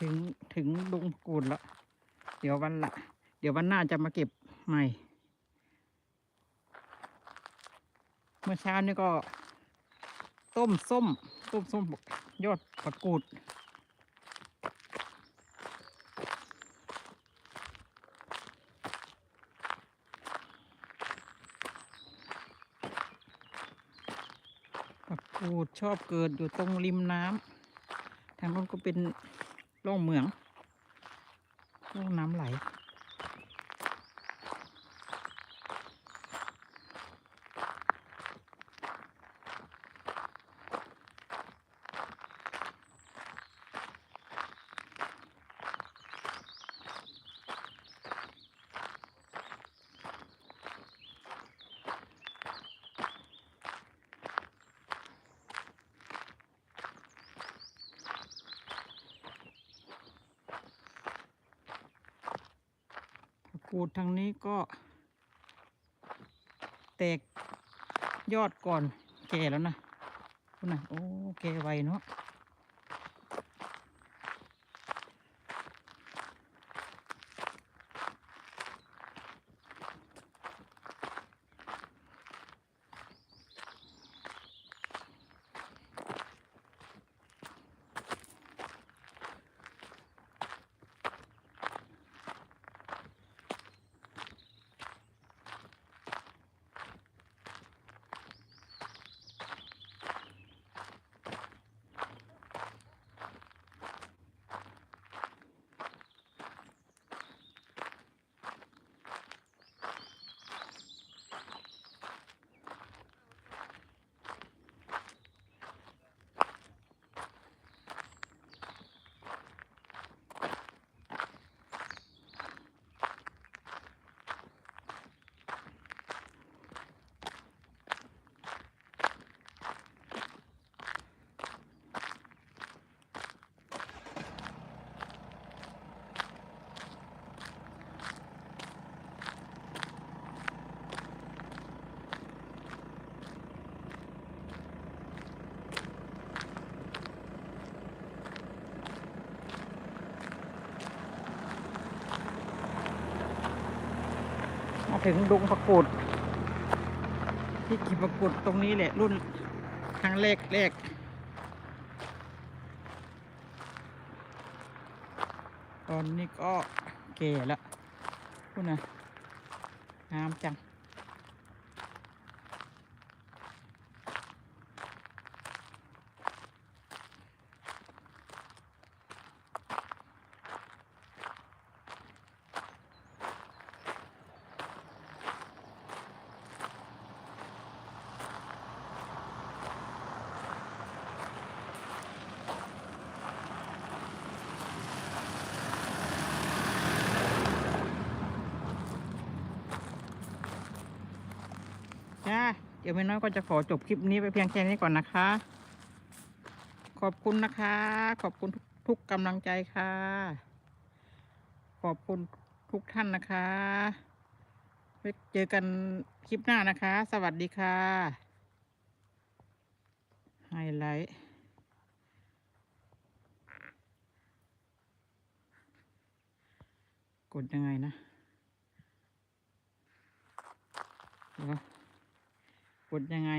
ถึงถึงดงกูดแล้วเดี๋ยววันละเดี๋ยววันหน้าจะมาเก็บใหม่ เมื่อเช้านี่ก็ ต้มส้ม ต้มส้มยอดผักกูดผักกูดชอบเกิดอยู่ตรงริมน้ำทางนู้นก็เป็น ร่องเมืองร่องน้ำไหล ปูดทางนี้ก็แตกยอดก่อนแก่แล้วนะคุณนะโอ้แก่ไวเนาะ ถึงดงประกุดที่กินผักกูดตรงนี้แหละ รุ่นครั้งแรกแรกตอนนี้ก็เก่แล้วคุณนะน้ำจัง จ้า เดี๋ยวไม่น้อยก็จะขอจบคลิปนี้ไปเพียงแค่นี้ก่อนนะคะ ขอบคุณนะคะ ขอบคุณทุกกำลังใจค่ะ ขอบคุณทุกท่านนะคะไว้เจอกันคลิปหน้านะคะ สวัสดีค่ะ ไฮไลท์กดยังไงนะเดี๋ยว ดยังไง